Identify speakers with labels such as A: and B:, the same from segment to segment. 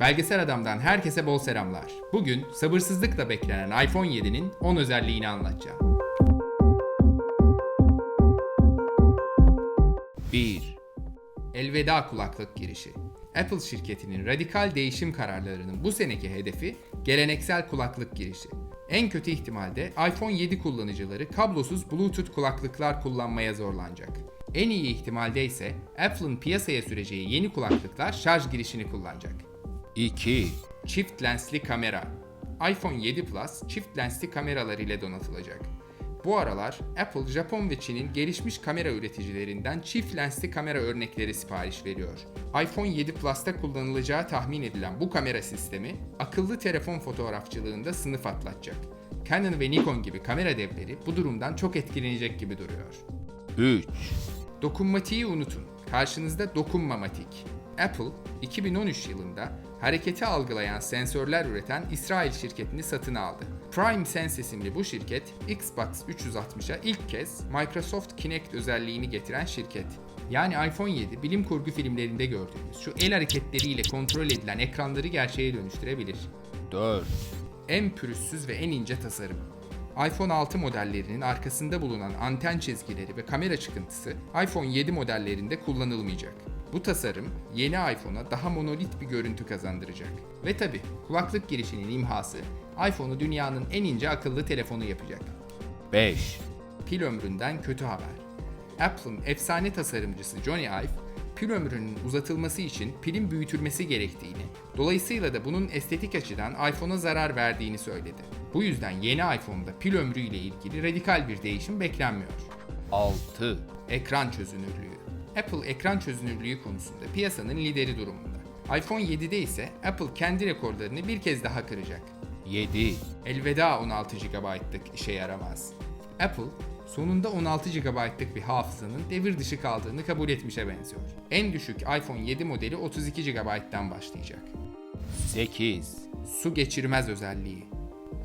A: Belgesel Adam'dan herkese bol selamlar. Bugün sabırsızlıkla beklenen iPhone 7'nin 10 özelliğini anlatacağım. 1. Elveda kulaklık girişi. Apple şirketinin radikal değişim kararlarının bu seneki hedefi geleneksel kulaklık girişi. En kötü ihtimalde iPhone 7 kullanıcıları kablosuz Bluetooth kulaklıklar kullanmaya zorlanacak. En iyi ihtimalde ise Apple'ın piyasaya süreceği yeni kulaklıklar şarj girişini kullanacak.
B: 2.
A: Çift lensli kamera. iPhone 7 Plus çift lensli kameralar ile donatılacak. Bu aralar Apple, Japon ve Çin'in gelişmiş kamera üreticilerinden çift lensli kamera örnekleri sipariş veriyor. iPhone 7 Plus'ta kullanılacağı tahmin edilen bu kamera sistemi akıllı telefon fotoğrafçılığında sınıf atlatacak. Canon ve Nikon gibi kamera devleri bu durumdan çok etkilenecek gibi duruyor.
B: 3.
A: Dokunmatiği unutun. Karşınızda dokunmamatik. Apple 2013 yılında hareketi algılayan sensörler üreten İsrail şirketini satın aldı. Prime Sense isimli bu şirket Xbox 360'a ilk kez Microsoft Kinect özelliğini getiren şirket. Yani iPhone 7 bilim kurgu filmlerinde gördüğümüz şu el hareketleriyle kontrol edilen ekranları gerçeğe dönüştürebilir.
B: 4.
A: En pürüzsüz ve en ince tasarım. iPhone 6 modellerinin arkasında bulunan anten çizgileri ve kamera çıkıntısı iPhone 7 modellerinde kullanılmayacak. Bu tasarım yeni iPhone'a daha monolit bir görüntü kazandıracak. Ve tabi kulaklık girişinin imhası iPhone'u dünyanın en ince akıllı telefonu yapacak.
B: 5.
A: Pil ömründen kötü haber. Apple'ın efsane tasarımcısı Johnny Ive, pil ömrünün uzatılması için pilin büyütülmesi gerektiğini, dolayısıyla da bunun estetik açıdan iPhone'a zarar verdiğini söyledi. Bu yüzden yeni iPhone'da pil ömrü ile ilgili radikal bir değişim beklenmiyor.
B: 6.
A: Ekran çözünürlüğü. Apple ekran çözünürlüğü konusunda piyasanın lideri durumunda. iPhone 7'de ise Apple kendi rekorlarını bir kez daha kıracak.
B: 7.
A: Elveda 16 GB'lık işe yaramaz. Apple sonunda 16 GB'lık bir hafızanın devir dışı kaldığını kabul etmişe benziyor. En düşük iPhone 7 modeli 32 GB'dan başlayacak.
B: 8.
A: Su geçirmez özelliği.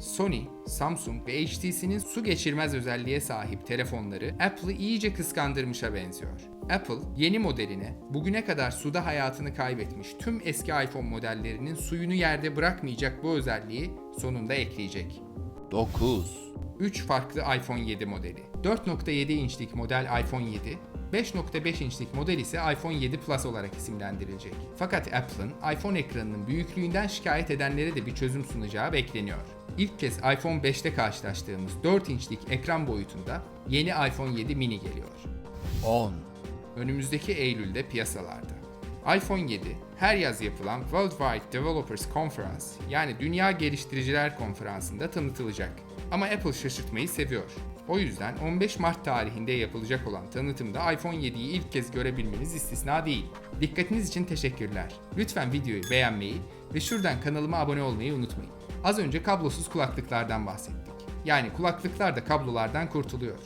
A: Sony, Samsung ve HTC'nin su geçirmez özelliğe sahip telefonları Apple'ı iyice kıskandırmışa benziyor. Apple yeni modeline bugüne kadar suda hayatını kaybetmiş tüm eski iPhone modellerinin suyunu yerde bırakmayacak bu özelliği sonunda ekleyecek.
B: 9.
A: 3 farklı iPhone 7 modeli. 4.7 inçlik model iPhone 7, 5.5 inçlik model ise iPhone 7 Plus olarak isimlendirilecek. Fakat Apple'ın iPhone ekranının büyüklüğünden şikayet edenlere de bir çözüm sunacağı bekleniyor. İlk kez iPhone 5'te karşılaştığımız 4 inçlik ekran boyutunda yeni iPhone 7 mini geliyor.
B: 10.
A: Önümüzdeki Eylül'de piyasalarda. iPhone 7 her yaz yapılan Worldwide Developers Conference yani Dünya Geliştiriciler Konferansı'nda tanıtılacak. Ama Apple şaşırtmayı seviyor. O yüzden 15 Mart tarihinde yapılacak olan tanıtımda iPhone 7'yi ilk kez görebilmeniz istisna değil. Dikkatiniz için teşekkürler. Lütfen videoyu beğenmeyi ve şuradan kanalıma abone olmayı unutmayın. Az önce kablosuz kulaklıklardan bahsettik. Yani kulaklıklar da kablolardan kurtuluyor.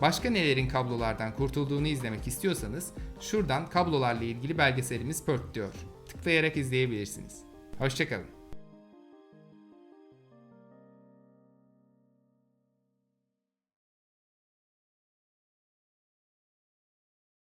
A: Başka nelerin kablolardan kurtulduğunu izlemek istiyorsanız şuradan kablolarla ilgili belgeselimiz pört diyor. Tıklayarak izleyebilirsiniz. Hoşçakalın.